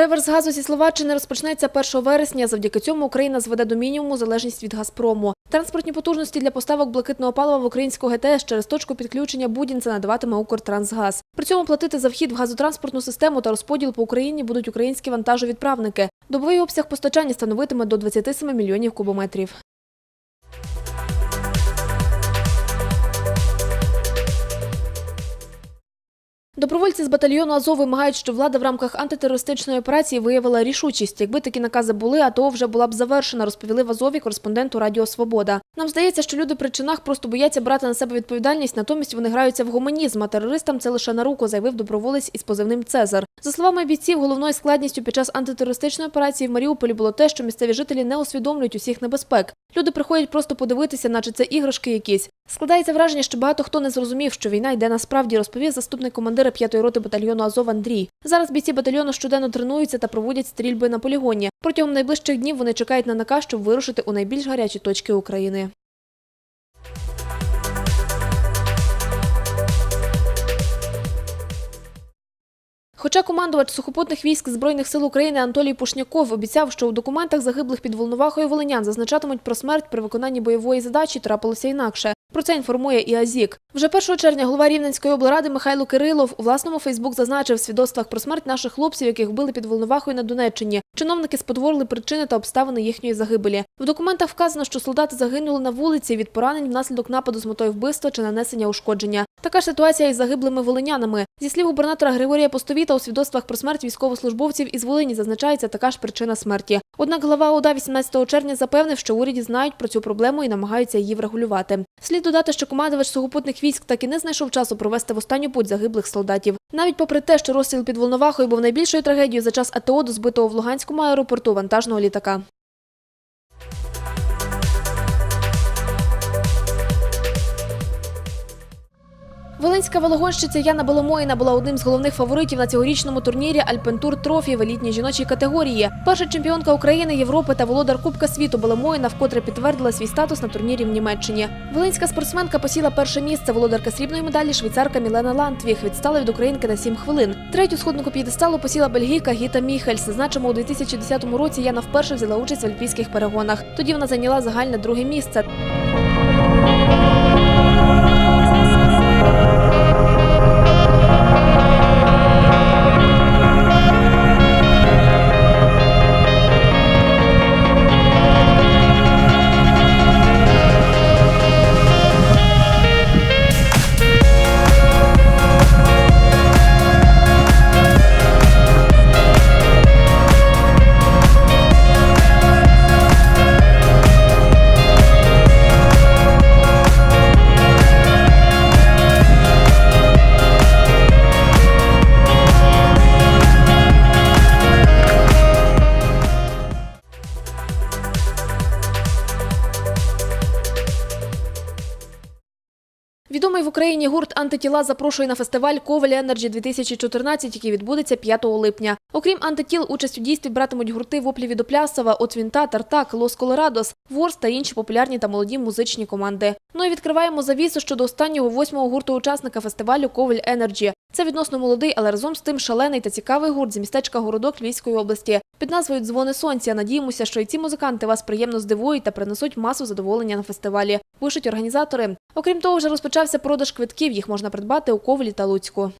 Реверс газу зі Словаччини розпочнеться 1 вересня. Завдяки цьому Україна зведе до мінімуму залежність від Газпрому. Транспортні потужності для поставок блакитного палива в українську ГТС через точку підключення Будінця надаватиме Укртрансгаз. При цьому платити за вхід в газотранспортну систему та розподіл по Україні будуть українські вантажовідправники. Добовий обсяг постачання становитиме до 27 мільйонів кубометрів. Добровольці з батальйону Азов вимагають, щоб влада в рамках антитерористичної операції виявила рішучість. Якби такі накази були, АТО вже була б завершена, розповіли в Азові кореспонденту Радіо Свобода. Нам здається, що люди при чинах просто бояться брати на себе відповідальність, натомість вони граються в гуманізм, а терористам це лише на руку, заявив доброволець із позивним Цезар. За словами бійців, головною складністю під час антитерористичної операції в Маріуполі було те, що місцеві жителі не усвідомлюють усіх небезпек. Люди приходять просто подивитися, наче це іграшки якісь. Складається враження, що багато хто не зрозумів, що війна йде насправді, розповів заступник командира 5-ї роти батальйону Азов Андрій. Зараз бійці батальйону щоденно тренуються та проводять стрільби на полігоні. Протягом найближчих днів вони чекають на наказ, щоб вирушити у найбільш гарячі точки України. Хоча командувач сухопутних військ Збройних сил України Анатолій Пушняков обіцяв, що у документах загиблих під Волновахою волинян зазначатимуть про смерть при виконанні бойової задачі, трапилося інакше. Про це інформує і АЗІК. Вже 1 червня голова Рівненської облради Михайло Кирилов у власному Фейсбук зазначив в свідоцтвах про смерть наших хлопців, яких вбили під Волновахою на Донеччині. Чиновники спотворили причини та обставини їхньої загибелі. В документах вказано, що солдати загинули на вулиці від поранень внаслідок нападу з метою вбивства чи нанесення ушкодження. Така ж ситуація із загиблими волинянами. Зі слів губернатора Григорія Постовіта, у свідоцтвах про смерть військовослужбовців із Волині зазначається така ж причина смерті. Однак глава ОДА 18 червня запевнив, що уряді знають про цю проблему і намагаються її врегулювати. Слід додати, що командувач сухопутних військ так і не знайшов часу провести в останню путь загиблих солдатів. Навіть попри те, що розстріл під Волновахою був найбільшою трагедією за час АТО до збитого в Луганському аеропорту вантажного літака. Волинська велогонщиця Яна Боломоїна була одним з головних фаворитів на цьогорічному турнірі Альпентур Трофі в елітній жіночій категорії. Перша чемпіонка України, Європи та володар Кубка світу Боломоїна вкотре підтвердила свій статус на турнірі в Німеччині. Волинська спортсменка посіла перше місце. Володарка срібної медалі швейцарка Мілена Лантвіх відстала від українки на 7 хвилин. Третю сходнику п'єдесталу посіла бельгійка Гіта Міхельс. Зазначимо, у 2010 році Яна вперше взяла участь в альпійських перегонах. Тоді вона зайняла загальне друге місце. Відомий в Україні гурт антитіла запрошує на фестиваль Коваль Енерджі 2014, який відбудеться 5 липня. Окрім антитіл, участь у дійстві братимуть гурти воплі від Оплясова, Оцвінта, Тартак, Лос Колорадос, Ворс та інші популярні та молоді музичні команди. Ну і відкриваємо завісу щодо останнього восьмого гурту учасника фестивалю Коваль Енерджі. Це відносно молодий, але разом з тим шалений та цікавий гурт з містечка Городок Львівської області. Під назвою Дзвони сонця. Надіємося, що і ці музиканти вас приємно здивують та принесуть масу задоволення на фестивалі. Пишуть організатори. Окрім того, вже розпочався продаж квитків. Їх можна придбати у Ковлі та Луцьку.